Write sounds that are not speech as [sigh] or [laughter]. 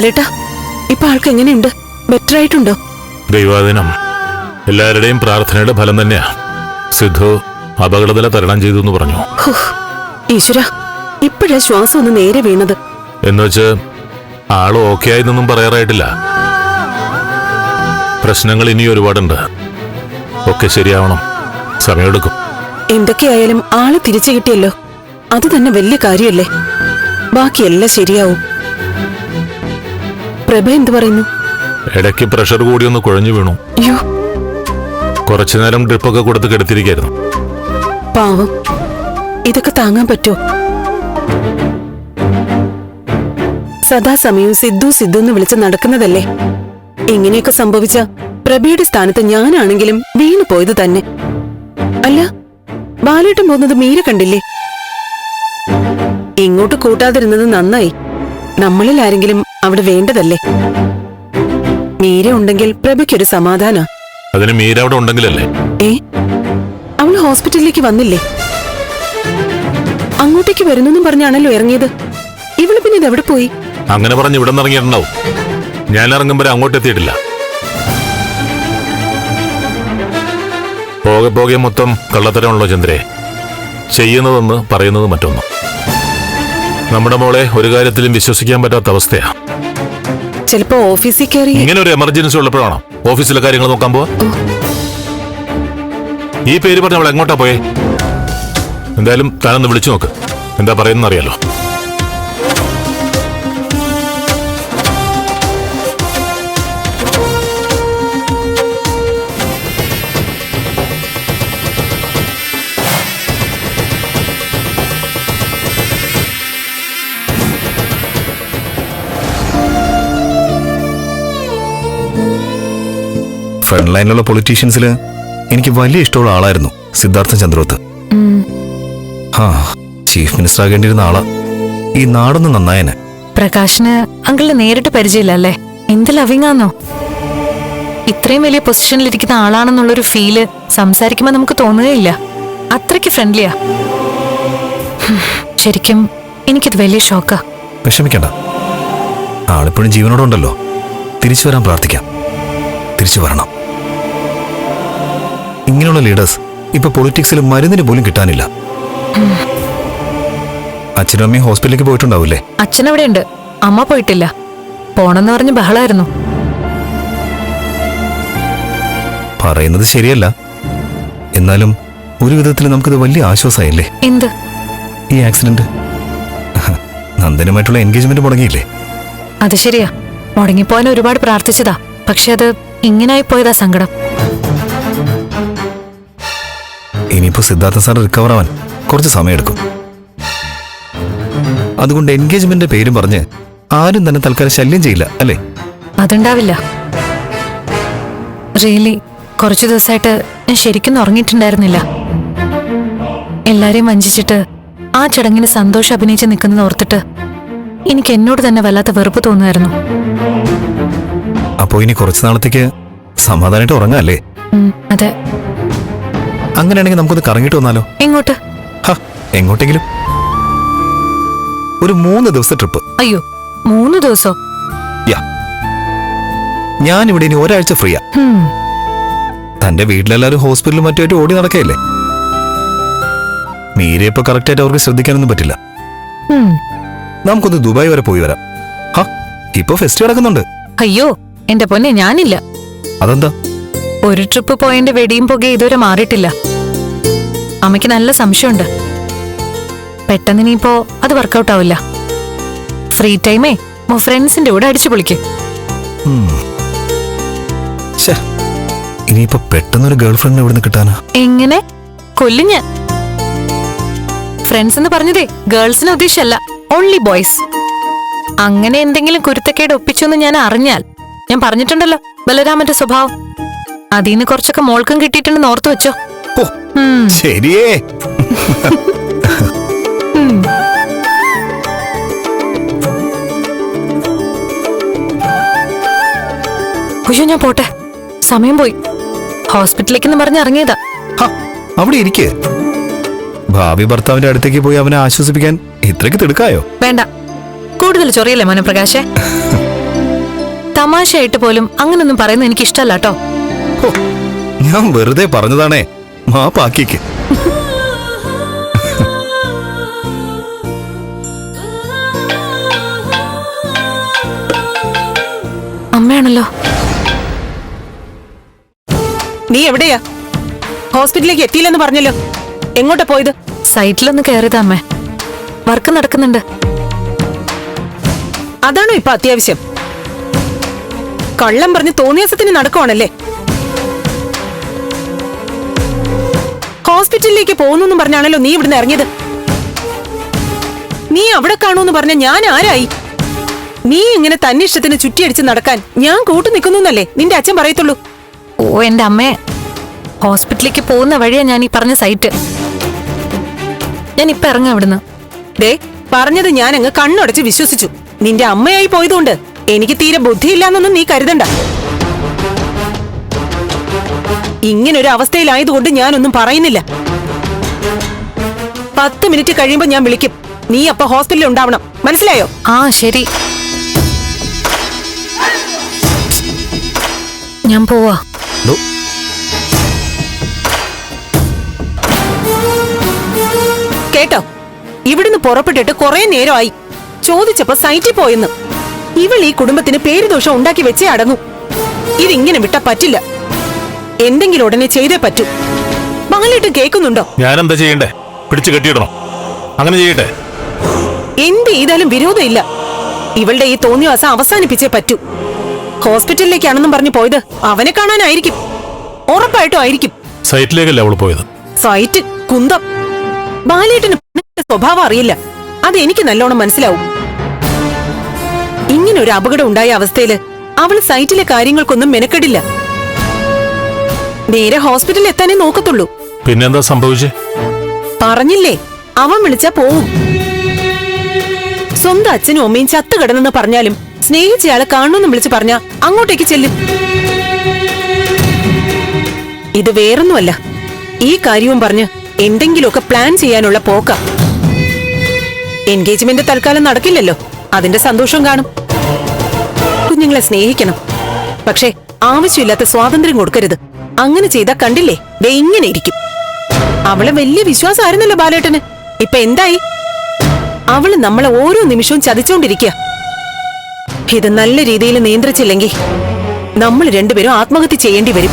ബാലേട്ടാ ഇപ്പൊ ആൾക്ക് എങ്ങനെയുണ്ട്? ബെറ്റർ ആയിട്ടുണ്ടോ? ദൈവാദിനം എല്ലാവരുടെയും പ്രാർത്ഥനയുടെ ഫലം തന്നെയാ. സിദ്ധു അപകടനില തരണം ചെയ്തു എന്ന് പറഞ്ഞു ഈശ്വര ഇപ്പോഴാ ശ്വാസം ഒന്ന് നേരെ വീണത്. എന്നുവെച്ച് ആൾ ഓക്കെ ആയെന്നൊന്നും പറയാറായിട്ടില്ല. പ്രശ്നങ്ങൾ ഇനി ഒരുപാടുണ്ട്. ഒക്കെ ശരിയാവണം. സമയമെടുക്കും. എന്തൊക്കെയായാലും ആൾ തിരിച്ചു കിട്ടിയല്ലോ. അത് തന്നെ വലിയ കാര്യമല്ലേ ബാക്കിയെല്ലാം ശരിയാവും. പ്രഭ എന്ത് പറയുന്നു? ഇടയ്ക്ക് പ്രഷർ കൂടി ഒന്ന് കുഴഞ്ഞു വീണു. അയ്യോ. കുറച്ചു നേരം ഡ്രിപ്പൊക്കെ കൊടുത്ത് കെടുത്തിരിക്കായിരുന്നു. പാവം. ഇതൊക്കെ താങ്ങാൻ പറ്റോ സദാസമയം സിദ്ധു സിദ്ധു എന്ന് വിളിച്ച് നടക്കുന്നതല്ലേ? ഇങ്ങനെയൊക്കെ സംഭവിച്ച പ്രഭയുടെ സ്ഥാനത്ത് ഞാനാണെങ്കിലും വീണു പോയത് തന്നെ. അല്ല ബാലേട്ടൻ പോകുന്നത് മീര കണ്ടില്ലേ? ഇങ്ങോട്ട് കൂട്ടാതിരുന്നത് നന്നായി. നമ്മളിൽ ആരെങ്കിലും അവിടെ വേണ്ടതല്ലേ? മീര ഉണ്ടെങ്കിൽ പ്രഭയ്ക്കൊരു സമാധാന. അതിന് മീര അവിടെ ഉണ്ടെങ്കിലല്ലേ? ഏ? അവൾ ഹോസ്പിറ്റലിലേക്ക് വന്നില്ലേ? അങ്ങോട്ടേക്ക് വരുന്നെന്നും പറഞ്ഞാണല്ലോ ഇറങ്ങിയത്. ഇവൾ പിന്നെ എവിടെ പോയി? അങ്ങനെ പറഞ്ഞ് ഇവിടെ ഇറങ്ങിയിട്ടുണ്ടാവും. ഞാൻ ഇറങ്ങുമ്പോൾ അങ്ങോട്ട് എത്തിയിട്ടില്ല. പോകെ പോകെ മൊത്തം കള്ളത്തരമുള്ളോ ചന്ദ്രേ. ചെയ്യുന്നതെന്ന് പറയുന്നത് മറ്റൊന്ന്. നമ്മുടെ മോളെ ഒരു കാര്യത്തിലും വിശ്വസിക്കാൻ പറ്റാത്ത അവസ്ഥയാ. ചിലപ്പോ ഓഫീസിൽ കയറി ഇങ്ങനെ ഒരു എമർജൻസി ഉള്ളപ്പോഴാണോ? ഓഫീസിലെ കാര്യങ്ങൾ നോക്കാൻ പോവാ? ഈ പേര് പറഞ്ഞ അവൾ എങ്ങോട്ടാ പോയേ? എന്തായാലും താനൊന്ന് വിളിച്ചു നോക്ക്. എന്താ പറയുന്നത് ഫ്രണ്ട് ലൈനിലുള്ള പൊളിറ്റീഷ്യൻസിൽ എനിക്ക് വലിയ ഇഷ്ടമുള്ള ആളായിരുന്നു സിദ്ധാർത്ഥ ചന്ദ്രോത്ത്. ആ ചീഫ് മിനിസ്റ്റർ ആകേണ്ടിയിരുന്ന ആളാ. ഈ നാടൊന്ന് നന്നായനെ. പ്രകാശിന് അങ്കിളിന് നേരിട്ട് പരിചയമില്ലല്ലേ? എന്ത് ലവിങ്ങാന്നോ? ഇത്രയും വലിയ പൊസിഷനിലിരിക്കുന്ന ആളാണെന്നുള്ളൊരു ഫീൽ സംസാരിക്കുമ്പോൾ നമുക്ക് തോന്നുകയില്ല. അത്രയ്ക്ക് ഫ്രണ്ട്ലിയാ ശരിക്കും എനിക്കിത് വലിയ ഷോക്കാ വിഷമിക്കണ്ട. ആളിപ്പോഴും ജീവനോടുണ്ടല്ലോ. തിരിച്ചു വരാൻ പ്രാർത്ഥിക്കാം. തിരിച്ചു വരണം. ഇങ്ങനെയുള്ള ലീഡേഴ്സ് ഇപ്പൊ പൊളിറ്റിക്സിൽ മരുന്നിന് പോലും കിട്ടാനില്ല. അച്ഛനും അമ്മയും ഹോസ്പിറ്റലിലേക്ക് പോയിട്ടുണ്ടാവില്ലേ? അച്ഛനവിടെ ഉണ്ട് അമ്മ പോയിട്ടില്ല. പോണെന്ന് പറഞ്ഞ് ബഹളായിരുന്നു. പറയുന്നത് ശരിയല്ല. എന്നാലും ഒരു വിധത്തിൽ നമുക്കിത് വലിയ ആശ്വാസമായില്ലേ? എന്ത്? ഈ ആക്സിഡന്റ് നന്ദനുമായിട്ടുള്ള എൻഗേജ്മെന്റ് മുടങ്ങിയില്ലേ? അത് ശരിയാ. മുടങ്ങിപ്പോവാൻ ഒരുപാട് പ്രാർത്ഥിച്ചതാ. പക്ഷെ അത് ഇങ്ങനായി പോയതാ സങ്കടം. ഇനിയിപ്പോ സിദ്ധാർത്ഥ സാർ റിക്കവർ ആവാൻ കുറച്ച് സമയമെടുക്കും. അതുകൊണ്ട് എൻഗേജ്മെന്റ് പേരും പറഞ്ഞ് ആരും തന്നെ തൽക്കാലം ശല്യം ചെയ്യില്ല അല്ലേ? അതുണ്ടാവില്ല. റിയലി കുറച്ചു ദിവസമായിട്ട് ഞാൻ ശരിക്കും ഉറങ്ങിയിട്ടുണ്ടായിരുന്നില്ല. എല്ലാരെയും വഞ്ചിച്ചിട്ട് ആ ചടങ്ങിന് സന്തോഷം അഭിനയിച്ച് നിൽക്കുന്നത് ഓർത്തിട്ട് എനിക്ക് എന്നോട് തന്നെ വല്ലാത്ത വെറുപ്പ് തോന്നുമായിരുന്നു. അപ്പോ ഇനി കുറച്ചു നാളത്തേക്ക് സമാധാനമായിട്ട് ഉറങ്ങാല്ലേ അതെ. അങ്ങനെയാണെങ്കിൽ നമുക്കൊന്ന് കറങ്ങിട്ട് വന്നാലോ? എങ്ങോട്ട്? എങ്ങോട്ടെങ്കിലും. ഒരു മൂന്ന് ദിവസം ട്രിപ്പ്. അയ്യോ മൂന്ന് ദിവസം? യാ. ഞാൻ ഇവിടെ ഇനി ഒരാഴ്ച ഫ്രീയാ. തന്റെ വീട്ടിലെല്ലാരും ഹോസ്പിറ്റലും മറ്റുമായിട്ട് ഓടി നടക്കയല്ലേ? മീരെ ഇപ്പൊ കറക്റ്റ് ആയിട്ട് അവർക്ക് ശ്രദ്ധിക്കാനൊന്നും പറ്റില്ല. നമുക്കൊന്ന് ദുബായ് വരെ പോയി വരാം. ഇപ്പൊ ഫെസ്റ്റ് നടക്കുന്നുണ്ട്. അയ്യോ എന്റെ പൊന്നെ ഞാനില്ല. അതെന്താ? ഒരു ട്രിപ്പ് പോയതിന്റെ വെടിയും പുക ഇതുവരെ മാറിയിട്ടില്ല. അമ്മയ്ക്ക് നല്ല സംശയമുണ്ട്. പെട്ടെന്ന് ഇനിയിപ്പോ അത് വർക്കൗട്ട് ആവില്ല. ഫ്രീ ടൈമേ ഫ്രണ്ട്സിന്റെ കൂടെ അടിച്ചു പൊളിക്ക്. ഇനിയിപ്പോ പെട്ടെന്നൊരു ഗേൾ ഫ്രണ്ട് എവിടെ നിന്ന് കിട്ടാനാ? എങ്ങനെ? കൊല്ലും ഞാൻ. ഫ്രണ്ട്സ് എന്ന് പറഞ്ഞതേ ഗേൾസിനെ ഉദ്ദേശിച്ചല്ല ഓൺലി ബോയ്സ് അങ്ങനെ എന്തെങ്കിലും കുരുത്തക്കേട് ഒപ്പിച്ചു എന്ന് ഞാൻ അറിഞ്ഞാൽ ഞാൻ പറഞ്ഞിട്ടുണ്ടല്ലോ ബലരാമന്റെ സ്വഭാവം. അതിന്ന് കുറച്ചൊക്കെ മോൾക്കും കിട്ടിയിട്ടുണ്ടെന്ന് ഓർത്തു വെച്ചോ. ശരിയേ. അയ്യോ ഞാൻ പോട്ടെ. സമയം പോയി. ഹോസ്പിറ്റലിലേക്ക് പറഞ്ഞ് ഇറങ്ങിയതാ. അവിടെ ഇരിക്കേ. ഭാവി ഭർത്താവിന്റെ അടുത്തേക്ക് പോയി അവനെ ആശ്വസിപ്പിക്കാൻ ഇത്രയ്ക്ക് തിടുക്കായോ? വേണ്ട. കൂടുതൽ ചൊറിയല്ലേ മനപ്രകാശേ പ്രകാശേ? തമാശയായിട്ട് പോലും അങ്ങനൊന്നും പറയുന്നത് എനിക്ക് ഇഷ്ടമല്ല കേട്ടോ. [laughs] ഞാൻ വെറുതെ പറഞ്ഞതാണേ. മാപ്പാക്കിക്ക്. അമ്മയാണല്ലോ. നീ എവിടെയാ? ഹോസ്പിറ്റലിലേക്ക് എത്തിയില്ലെന്ന് പറഞ്ഞല്ലോ. എങ്ങോട്ടാ പോയത്? സൈറ്റിലൊന്ന് കയറിയതാ അമ്മേ. വർക്ക് നടക്കുന്നുണ്ട്. അതാണോ ഇപ്പൊ അത്യാവശ്യം? കള്ളം പറഞ്ഞ് തോന്നിയാസത്തിന് നടക്കുവാണല്ലേ? ഹോസ്പിറ്റലിലേക്ക് പോകുന്നു പറഞ്ഞാണല്ലോ നീ ഇവിടുന്ന് ഇറങ്ങിയത്. നീ അവിടെ കാണൂന്ന് പറഞ്ഞ ഞാൻ ആരായി? നീ ഇങ്ങനെ തന്നിഷ്ടത്തിന് ചുറ്റിയടിച്ച് നടക്കാൻ ഞാൻ കൂട്ടു നിൽക്കുന്നു നിന്റെ അച്ഛൻ പറയത്തുള്ളൂ? ഓ എന്റെ അമ്മേ. ഹോസ്പിറ്റലിലേക്ക് പോകുന്ന വഴിയാ ഞാൻ ഈ പറഞ്ഞ സൈറ്റ്. ഞാൻ ഇപ്പൊ ഇറങ്ങാം അവിടുന്ന് ദേ പറഞ്ഞത് ഞാൻ അങ്ങ് കണ്ണുടച്ച് വിശ്വസിച്ചു. നിന്റെ അമ്മയായി പോയതുകൊണ്ട് എനിക്ക് തീരെ ബുദ്ധിയില്ലാന്നൊന്നും നീ കരുതണ്ട. ഇങ്ങനൊരു അവസ്ഥയിലായതുകൊണ്ട് ഞാനൊന്നും പറയുന്നില്ല. പത്ത് മിനിറ്റ് കഴിയുമ്പോ ഞാൻ വിളിക്കും. നീ അപ്പൊ ഹോസ്പിറ്റലിൽ ഉണ്ടാവണം. മനസ്സിലായോ? ആ ശരി. ഞാൻ പോവാ. കേട്ടോ? ഇവിടുന്ന് പുറപ്പെട്ടിട്ട് കുറെ നേരമായി. ചോദിച്ചപ്പോ സൈറ്റിൽ പോയെന്ന്. ഇവൾ ഈ കുടുംബത്തിന് പേരുദോഷം ഉണ്ടാക്കി വെച്ചേ അടങ്ങൂ. ഇതിങ്ങനെ വിട്ടാ പറ്റില്ല. എന്തെങ്കിലും ഉടനെ ചെയ്തേ പറ്റൂ. മകളിട്ട് കേൾക്കുന്നുണ്ടോ? ഞാനെന്താ ചെയ്യണ്ടേ? പിടിച്ചു കെട്ടിയിടണോ? അങ്ങനെ ചെയ്യട്ടെ. എന്ത് ചെയ്താലും വിരോധമില്ല. ഇവളുടെ ഈ തോന്നിവാസം അവസാനിപ്പിച്ചേ പറ്റൂ. ഹോസ്പിറ്റലിലേക്കാണെന്നും പറഞ്ഞു പോയത് അവനെ കാണാനായിരിക്കും. ഉറപ്പായിട്ടും ആയിരിക്കും. സൈറ്റിലേക്കല്ലേ അവൾ പോയത്? സൈറ്റ് കുന്തം. ബാലേട്ടന് സ്വഭാവം അറിയില്ല. അത് എനിക്ക് നല്ലോണം മനസ്സിലാവും. ഇങ്ങനെ ഒരു അപകടം ഉണ്ടായ അവസ്ഥയിൽ അവൾ സൈറ്റിലെ കാര്യങ്ങൾക്കൊന്നും മെനക്കെടില്ല. നേരെ ഹോസ്പിറ്റലിൽ എത്താനേ നോക്കത്തുള്ളൂ. പിന്നെന്താ സംഭവിച്ചേ? പറഞ്ഞില്ലേ അവൻ വിളിച്ചാ പോവും. സ്വന്തം അച്ഛനും അമ്മയും ചത്തു കിടന്നെന്ന് പറഞ്ഞാലും സ്നേഹിച്ചയാളെ കാണണമെന്ന് വിളിച്ചു പറഞ്ഞ അങ്ങോട്ടേക്ക് ചെല്ലും. ഇത് വേറൊന്നുമല്ല. ഈ കാര്യവും പറഞ്ഞ് എന്തെങ്കിലുമൊക്കെ പ്ലാൻ ചെയ്യാനുള്ള പോക്ക. എൻഗേജ്മെന്റ് തൽക്കാലം നടക്കില്ലല്ലോ. അതിന്റെ സന്തോഷം കാണും. കുഞ്ഞുങ്ങളെ സ്നേഹിക്കണം. പക്ഷേ ആവശ്യമില്ലാത്ത സ്വാതന്ത്ര്യം കൊടുക്കരുത്. അങ്ങനെ ചെയ്താ കണ്ടില്ലേ? ദേ ഇങ്ങനെ ഇരിക്കും. അവളെ വലിയ വിശ്വാസമായിരുന്നല്ലോ ബാലേട്ടന്. ഇപ്പൊ എന്തായി? അവൾ നമ്മളെ ഓരോ നിമിഷവും ചതിച്ചോണ്ടിരിക്കുക ഇത് നല്ല രീതിയിൽ നിയന്ത്രിച്ചില്ലെങ്കിൽ നമ്മൾ രണ്ടുപേരും ആത്മഹത്യ ചെയ്യേണ്ടി വരും.